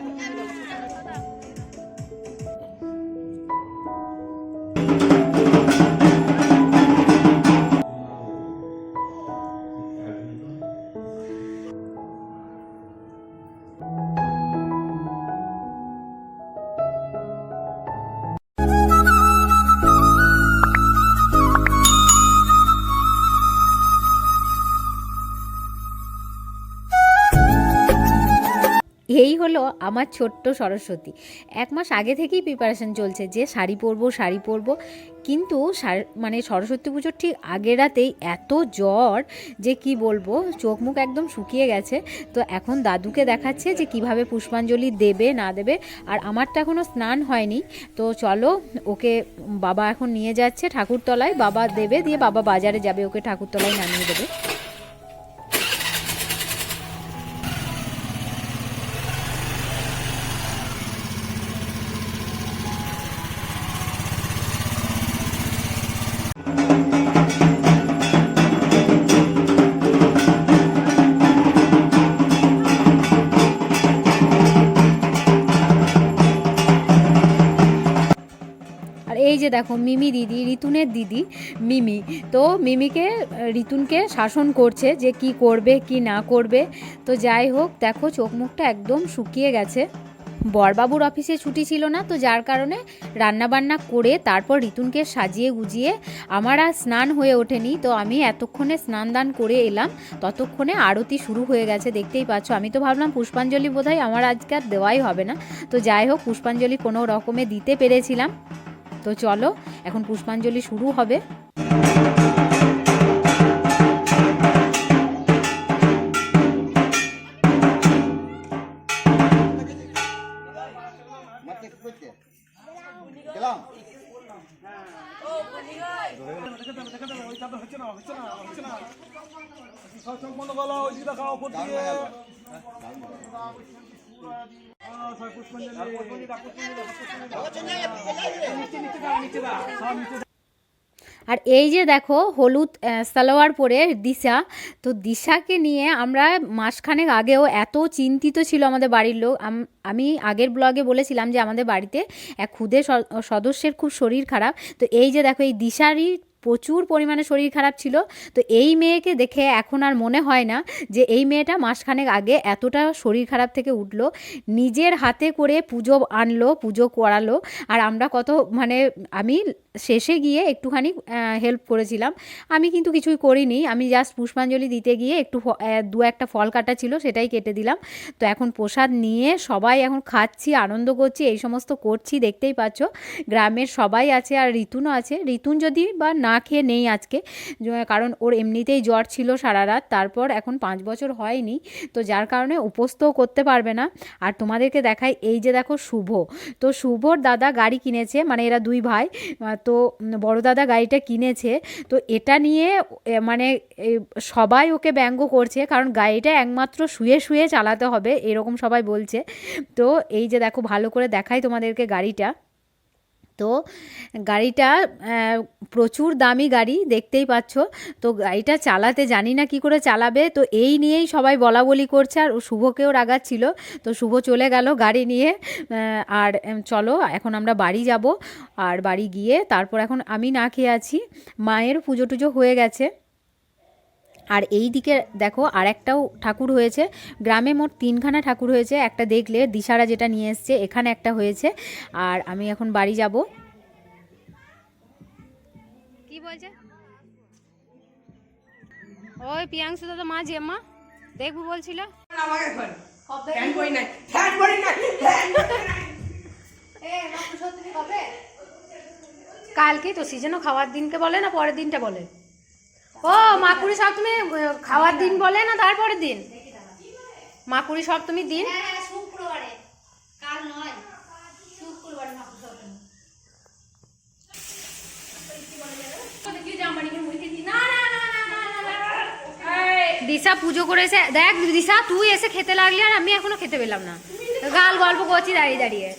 Thank you. এই হলো আমার ছোট্ট সরস্বতী। এক মাস আগে থেকেই প্রিপারেশন চলছে যে শাড়ি পরবো শাড়ি পরবো। কিন্তু মানে সরস্বতী পুজোর ঠিক আগের রাতেই এত জ্বর যে কি বলব, চোখ মুখ একদম শুকিয়ে গেছে। তো এখন দাদুকে দেখাচ্ছে যে কীভাবে পুষ্পাঞ্জলি দেবে, না দেবে। আর আমার তো এখনও স্নান হয়নি। তো চলো, ওকে বাবা এখন নিয়ে যাচ্ছে ঠাকুরতলায়। বাবা দেবে, দিয়ে বাবা বাজারে যাবে, ওকে ঠাকুরতলায় নামিয়ে দেবে। যে দেখো, মিমি দিদি, রিতুনের দিদি, মিমি। তো মিমিকে, রিতুনকে শাসন করছে যে কি করবে, কি না করবে। তো যাই হোক, দেখো চোখ মুখটা একদম শুকিয়ে গেছে। বরবাবুর অফিসে ছুটি ছিল না, তো যার কারণে রান্না বান্না করে তারপর রিতুনকে সাজিয়ে গুজিয়ে আমার আর স্নান হয়ে ওঠেনি। তো আমি এতক্ষণে স্নান দান করে এলাম, ততক্ষণে আরতি শুরু হয়ে গেছে, দেখতেই পাচ্ছ। আমি তো ভাবলাম পুষ্পাঞ্জলি বোধহয় আমার আজকে আর দেওয়াই হবে না। তো যাই হোক, পুষ্পাঞ্জলি কোনো রকমে দিতে পেরেছিলাম। তো চলো এখন পুষ্পাঞ্জলি শুরু হবে। চোখ বন্ধ করো ওই দিকে দেখাও দিয়ে আর এই যে দেখো হলুদ সালোয়ার পরে দিশা, তো দিশাকে নিয়ে আমরা মাসখানেক আগেও এত চিন্তিত ছিল আমাদের বাড়ির লোক। আমি আগের ব্লগে বলেছিলাম যে আমাদের বাড়িতে এক স- সদস্যের খুব শরীর খারাপ। তো এই যে দেখো, এই দিশারই প্রচুর পরিমাণে শরীর খারাপ ছিল। তো এই মেয়েকে দেখে এখন আর মনে হয় না যে এই মেয়েটা মাসখানেক আগে এতটা শরীর খারাপ থেকে উঠল, নিজের হাতে করে পুজো আনলো, পুজো করালো। আর আমরা কত মানে আমি শেষে গিয়ে একটুখানি হেল্প করেছিলাম। আমি কিন্তু কিছুই করিনি। আমি জাস্ট পুষ্পাঞ্জলি দিতে গিয়ে একটু দু একটা ফল কাটা ছিল, সেটাই কেটে দিলাম। তো এখন প্রসাদ নিয়ে সবাই এখন খাচ্ছি, আনন্দ করছি, এই সমস্ত করছি, দেখতেই পাচ্ছ, গ্রামের সবাই আছে আর ঋতুনও আছে। ঋতুন যদি বা না খেয়ে নেই আজকে কারণ ওর এমনিতেই জ্বর ছিল সারা রাত, তারপর এখন পাঁচ বছর হয়নি। তো যার কারণে উপস্থও করতে পারবে না। আর তোমাদেরকে দেখাই, এই যে দেখো শুভ। তো শুভর দাদা গাড়ি কিনেছে মানে এরা দুই ভাই তো বড়ো দাদা গাড়িটা কিনেছে, তো এটা নিয়ে মানে সবাই ওকে ব্যঙ্গ করছে, কারণ গাড়িটা একমাত্র শুয়ে শুয়ে চালাতে হবে, এরকম সবাই বলছে। তো এই যে দেখো, ভালো করে দেখাই তোমাদেরকে গাড়িটা। তো গাড়িটা প্রচুর দামি গাড়ি, দেখতেই পাচ্ছ। তো গাড়িটা চালাতে জানি না কি করে চালাবে। তো এই নিয়েই সবাই বলা বলি করছে আর শুভকেও রাগাচ্ছিল। তো শুভ চলে গেল গাড়ি নিয়ে। আর চলো, এখন আমরা বাড়ি যাব। আর বাড়ি গিয়ে তারপর এখন আমি না খেয়ে আছি। মায়ের পুজো টুজো হয়ে গেছে। আর এই দিকে দেখো আর একটাও ঠাকুর হয়েছে। গ্রামে মোট তিনখানা ঠাকুর হয়েছে। একটা দেখলে দিশারা যেটা নিয়ে এসছে এখানে একটা হয়েছে। আর আমি এখন বাড়ি যাব। কি বলছে? ওই পিয়াংশু দাদা মা যে মা দেখব বলছিল। কালকে তো সিজনও খাওয়ার দিনকে বলে না পরের দিনটা বলে। ও মাকুড়ি সপ্তমী খাওয়ার দিন বলে না তারপরের দিন? মাকুড়ি সপ্তমীর দিন? হ্যাঁ শুক্রবারে। কাল নয়। শুক্রবারে মাপুর সপ্তমী দিশা পুজো করেছে দেখ দিশা তুই এসে খেতে লাগলি আর আমি এখনও খেতে পেলাম না। গাল গল্প করছি দাঁড়িয়ে দাঁড়িয়ে।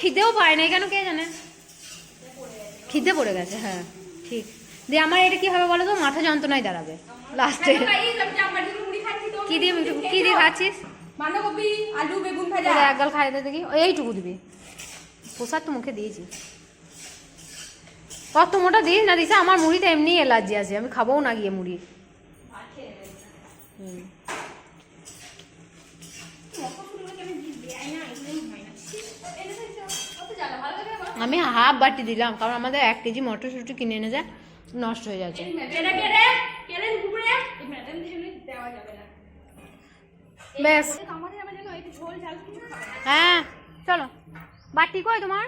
খিদেও পায় না কেন কে জানে? খিদে পড়ে গেছে হ্যাঁ ঠিক। দিয়ে আমার এটা কি হবে বলো তো? মাথা যন্ত্রণায় দাঁড়াবে। লাস্টে কি দিয়ে কি দিয়ে খাচ্ছিস? বাঁধাকপি আলু বেগুন ভাজা। তোরা এক গাল খাই দে দেখি। ওই এইটুকু দিবি। প্রসাদ তো মুখে দিয়েছি। অত মোটা দিস না দিস আমার মুড়িতে এমনি এলার্জি আছে। আমি খাব না গিয়ে মুড়ি। আমি হাফ বাটি দিলাম কারণ আমাদের এক কেজি মটরশুঁটি কিনে এনে যায় নষ্ট হয়ে যাচ্ছে। হ্যাঁ চলো। বাটি হয় তোমার?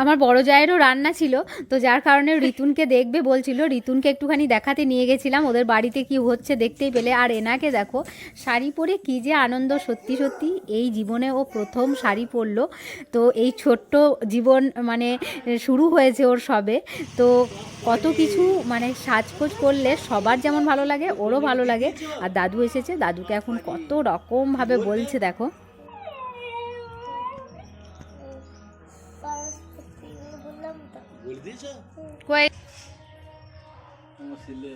আমার বড় জায়েরও রান্না ছিল, তো যার কারণে রিতুনকে দেখবে বলছিল রিতুনকে একটুখানি দেখাতে নিয়ে গেছিলাম, ওদের বাড়িতে কি হচ্ছে দেখতেই পেলে। আর এনাকে দেখো, শাড়ি পরে কি যে আনন্দ, সত্যি সত্যি, এই জীবনে ও প্রথম শাড়ি পরলো। তো এই ছোট্ট জীবন মানে শুরু হয়েছে ওর সবে। তো কত কিছু মানে সাজগোজ করলে সবার যেমন ভালো লাগে, ওরও ভালো লাগে। আর দাদু এসেছে, দাদুকে এখন কত রকমভাবে বলছে, দেখো। কই? ছেলে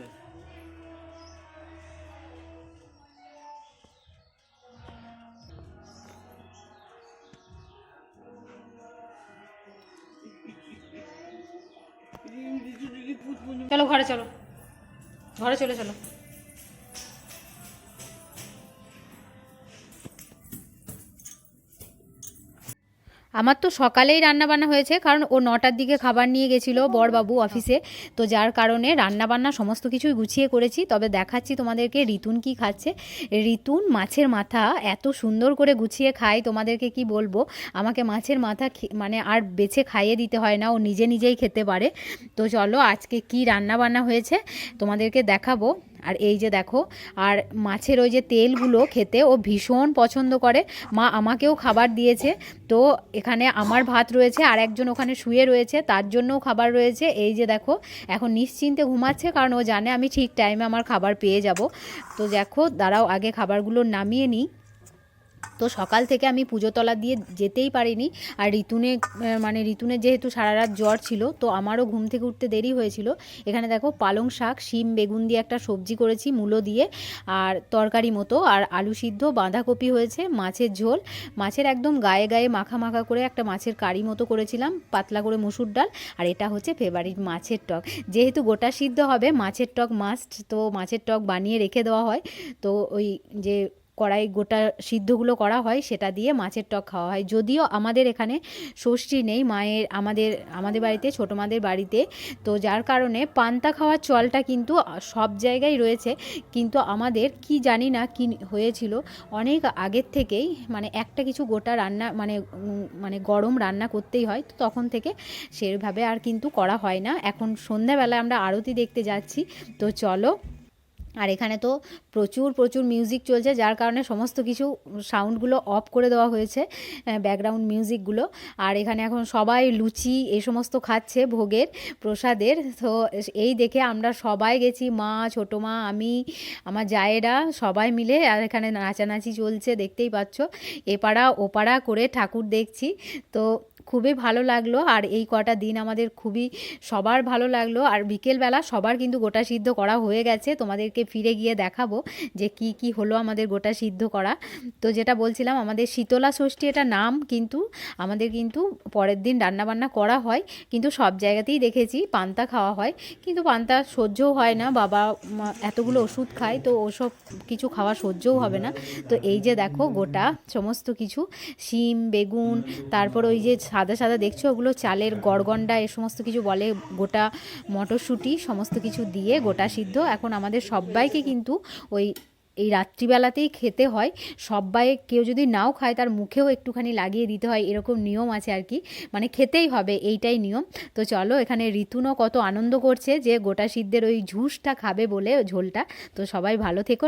চলো ঘরে চলো। ঘরে চলে চলো। আমার তো সকালেই রান্না বান্না হয়েছে কারণ ও নটার দিকে খাবার নিয়ে গেছিল বরবাবু অফিসে তো যার কারণে রান্না বান্না সমস্ত কিছুই গুছিয়ে করেছি। তবে দেখাচ্ছি তোমাদেরকে রিতুন কি খাচ্ছে। রিতুন মাছের মাথা এত সুন্দর করে গুছিয়ে খায় তোমাদেরকে কি বলব? আমাকে মাছের মাথা খে- মানে আর বেছে খাইয়ে দিতে হয় না ও নিজে নিজেই খেতে পারে। তো চলো আজকে কি রান্না বান্না হয়েছে তোমাদেরকে দেখাবো। আর এই যে দেখো, আর মাছের ওই যে তেলগুলো খেতে ও ভীষণ পছন্দ করে। মা আমাকেও খাবার দিয়েছে। তো এখানে আমার ভাত রয়েছে, আর একজন ওখানে শুয়ে রয়েছে, তার জন্যও খাবার রয়েছে। এই যে দেখো, এখন নিশ্চিন্তে ঘুমাচ্ছে, কারণ ও জানে আমি ঠিক টাইমে আমার খাবার পেয়ে যাব। তো দেখো, দাঁড়াও, আগে খাবারগুলো নামিয়ে নিই। তো সকাল থেকে আমি পুজোতলা দিয়ে যেতেই পারিনি। আর ঋতুনে মানে ঋতুনে যেহেতু সারা রাত জ্বর ছিল, তো আমারও ঘুম থেকে উঠতে দেরি হয়েছিল। এখানে দেখো পালং শাক, শিম, বেগুন দিয়ে একটা সবজি করেছি, মূলো দিয়ে, আর তরকারি মতো। আর আলু সিদ্ধ, বাঁধাকপি হয়েছে, মাছের ঝোল। মাছের একদম গায়ে গায়ে মাখা মাখা করে একটা মাছের কারি মতো করেছিলাম, পাতলা করে মুসুর ডাল। আর এটা হচ্ছে ফেভারিট মাছের টক। যেহেতু গোটা সিদ্ধ হবে, মাছের টক মাস্ট তো মাছের টক বানিয়ে রেখে দেওয়া হয়। তো ওই যে কড়াই গোটা সিদ্ধগুলো করা হয়, সেটা দিয়ে মাছের টক খাওয়া হয়। যদিও আমাদের এখানে ষষ্ঠী নেই, মায়ের, আমাদের আমাদের বাড়িতে, ছোটো মাদের বাড়িতে। তো যার কারণে পান্তা খাওয়ার চলটা কিন্তু সব জায়গায় রয়েছে। কিন্তু আমাদের কি জানি না কি হয়েছিল, অনেক আগের থেকেই মানে একটা কিছু গোটা রান্না মানে মানে গরম রান্না করতেই হয়। তো তখন থেকে সেভাবে আর কিন্তু করা হয় না। এখন সন্ধ্যাবেলায় আমরা আরতি দেখতে যাচ্ছি। তো চলো আর এখানে তো প্রচুর প্রচুর মিউজিক চলছে, যার কারণে সমস্ত কিছু সাউন্ডগুলো অফ করে দেওয়া হয়েছে ব্যাকগ্রাউন্ড মিউজিকগুলো আর এখানে এখন সবাই লুচি এই সমস্ত খাচ্ছে ভোগের, প্রসাদের। তো এই দেখে আমরা সবাই গেছি, মা, ছোটো মা, আমি, আমার জায়েরা, সবাই মিলে। আর এখানে নাচানাচি চলছে, দেখতেই পাচ্ছ। এপাড়া ওপাড়া করে ঠাকুর দেখছি। তো খুবই ভালো লাগল। আর এই কটা দিন আমাদের খুবই, সবার ভালো লাগল। আর বিকেলবেলা সবার কিন্তু গোটা সিদ্ধ করা হয়ে গেছে। তোমাদেরকে ফিরে গিয়ে দেখাবো যে কি কি হলো আমাদের গোটা সিদ্ধ করা। তো যেটা বলছিলাম, আমাদের শীতলা ষষ্ঠী এটা নাম কিন্তু, আমাদের কিন্তু পরের দিন রান্নাবান্না করা হয়। কিন্তু সব জায়গাতেই দেখেছি পান্তা খাওয়া হয়। কিন্তু পান্তা সহ্যও হয় না। বাবা এতগুলো ওষুধ খায়, তো ওসব কিছু খাওয়া সহ্যও হবে না। তো এই যে দেখো গোটা সমস্ত কিছু, শিম, বেগুন, তারপর ওই যে সাদা সাদা দেখছ, ওগুলো চালের গড়গন্ডা এ সমস্ত কিছু বলে গোটা মটরশুঁটি, সমস্ত কিছু দিয়ে গোটা সিদ্ধ। এখন আমাদের সবাইকে কিন্তু ওই, এই রাত্রিবেলাতেই খেতে হয়। সবাই কেউ যদি নাও খায়, তার মুখেও একটুখানি লাগিয়ে দিতে হয়, এরকম নিয়ম আছে আর কি। মানে খেতেই হবে, এইটাই নিয়ম। তো চলো, এখানে ঋতুনও কত আনন্দ করছে যে গোটা সিদ্ধের ওই ঝুসটা খাবে বলে ঝোলটা। তো সবাই ভালো থেকো।